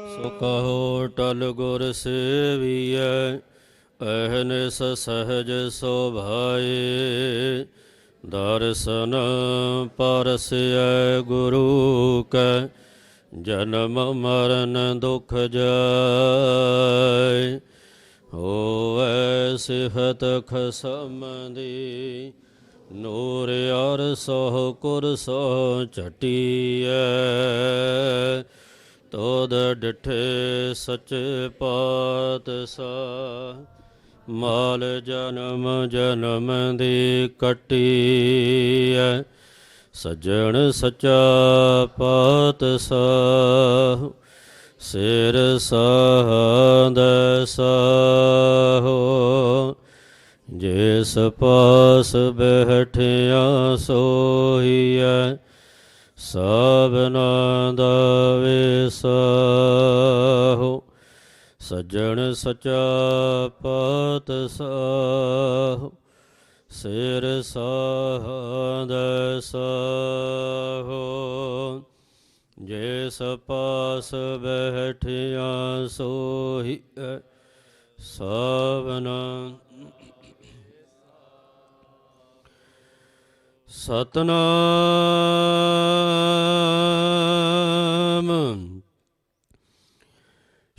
ਸੋ ਕਹੋ ਟਲ ਗੁਰ ਸੇਵੀਐ ਅਹਨਿਸ ਸਹਜ ਸੁਭਾਏ। ਦਰਸ਼ਨ ਪਰਸੈ ਗੁਰੂ ਕੈ, ਜਨਮ ਮਰਨ ਦੁਖ ਜਾਇ ਹੋਵੈ ਸਿਫਤ ਖਸਮ ਦੀ ਨੂਰ ਅਰ ਸੋ ਕੁਰ ਸੋ ਝਟੀਐ। ਤੋਦ ਡਿਠੇ ਸੱਚੇ ਪਾਤਸ਼ਾਹ, ਮਾਲ ਜਨਮ ਜਨਮ ਦੀ ਕਟੀ ਕਟੀਐ। ਸਜਣ ਸਚਾ ਪਾਤਸ਼ਾਹ, ਸਿਰ ਸਾਹਦ ਸਾਹੋ। ਜਿਸ ਪਾਸ ਬਹਿਠਿਆ ਸੋਹੀਐ ਸਭਨਾ ਦਾ ਵਿਸਾਹੋ ਸੱਜਣ ਸਚਾ ਪਾਤਸ਼ਾਹ ਸਿਰ ਸਾਹਦ ਸਾਹੋ। ਜਿਸ ਪਾਸ ਬਹਿਠਿਆ ਸੋਹੀ ਸਭਨਾ ਸਤਨਾਮ।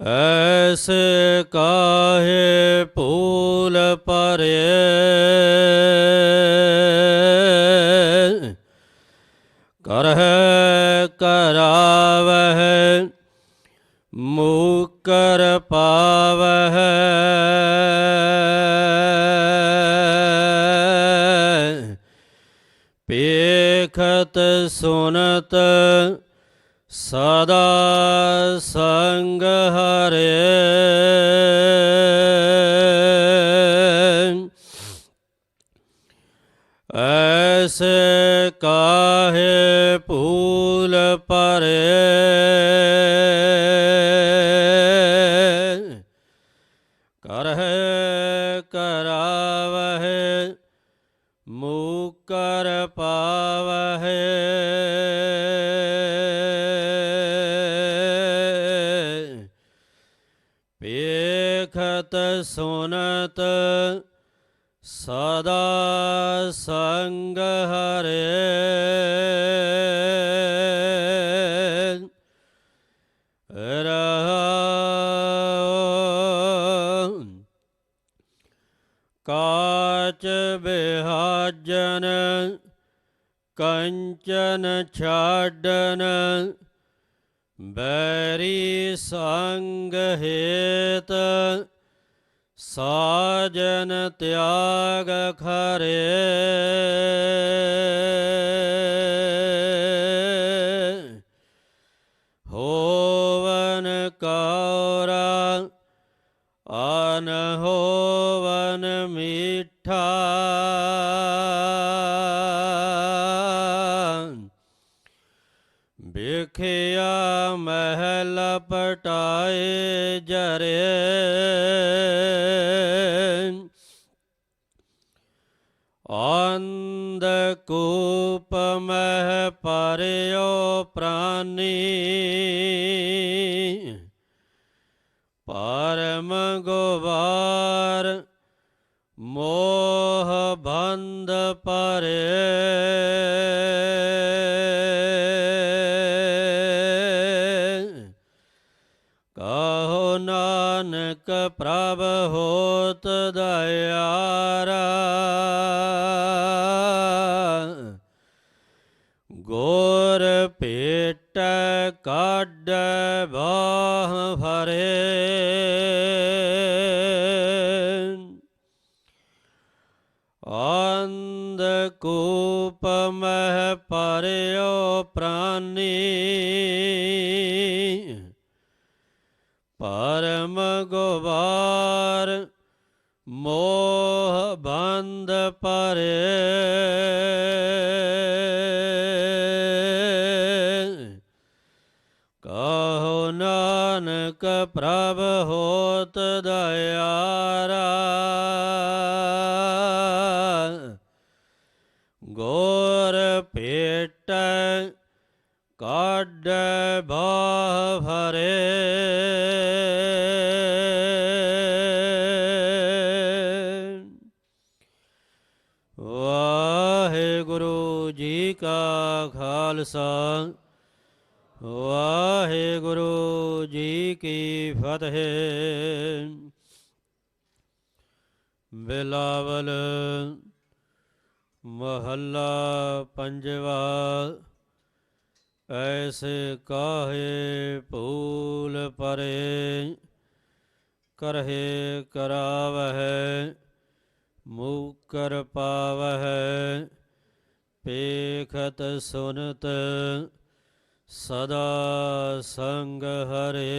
ਐਸੇ ਕਾਹੇ ਭੂਲ ਪਰੇ ਕਰਹਿ ਕਰਾਵਹਿ ਮੂਕਰ ਪਾਵਹਿ। ਪੇਖਤ ਸੁਨਤ ਸਦਾ ਸੰਗ ਹਰੇ। ਐਸੇ ਕਾਹੇ ਭੂਲ ਪਰੇ ਕਰਹਿ ਕਰਾਵਹਿ ਮੂਕਰ ਪਾਵਹਿ। ਪੇਖਤ ਸੁਨਤ ਸਦਾ ਸੰਗ ਹਰੇ। ਰਹਾ ਕਾਚ ਬਿਹਾਜਨ ਕੰਚਨ ਛਾਡਨ ਬੈਰੀ ਸੰਗ ਹੇਤ ਸਾਜਨ ਤਿਆਗ ਖਰੇ। ਹੋਵਨ ਕੌਰਾ ਅਨ ਹੋਵਨ ਮੀਠਾ। ਮਹਿਲ ਪਟਾਏ ਜਰੇ। ਅੰਧ ਕੂਪ ਮਹਿ ਪਰਿਓ ਪ੍ਰਾਨੀ। ਪਰਮ ਗੋਵਾਰ ਮੋਹ ਬੰਦ ਪਰੇ। ਨਾਨਕ ਪ੍ਰਭ ਹੋਤ ਦਇਆਰਾ। ਗੋਰ ਪੇਟ ਕੱਢ ਬਾਹ ਭਰੇ ਅੰਧ ਕੂਪ ਮਹਿ ਪਰਿਓ ਪ੍ਰਾਨੀ। ਪਰਮ ਗੁਬਾਰ ਮੋਹ ਬੰਦ ਪਰੇ। ਕਹੋ ਨਾਨਕ ਪ੍ਰਭ ਹੋਤ ਦਇਆਰਾ। ਗੋਰ ਪੇਟ ਕੱਢ ਬਾਹ ਭਰੇ ਵਾਹਿਗੁਰੂ ਜੀ ਕਾ ਖਾਲਸਾ, ਵਾਹਿਗੁਰੂ ਜੀ ਕੀ ਫਤਿਹ। ਬਿਲਾਵਲ ਮਹੱਲਾ ਪੰਜਵਾ, ਐਸੇ ਕਾਹੇ ਭੂਲ ਪਰੇ, ਕਰਹਿ ਕਰਾਵਹਿ। ਮੂਕਰ ਪਾਵਹਿ ਪੇਖਤ ਸੁਨਤ ਸਦਾ ਸੰਗ ਹਰੇ।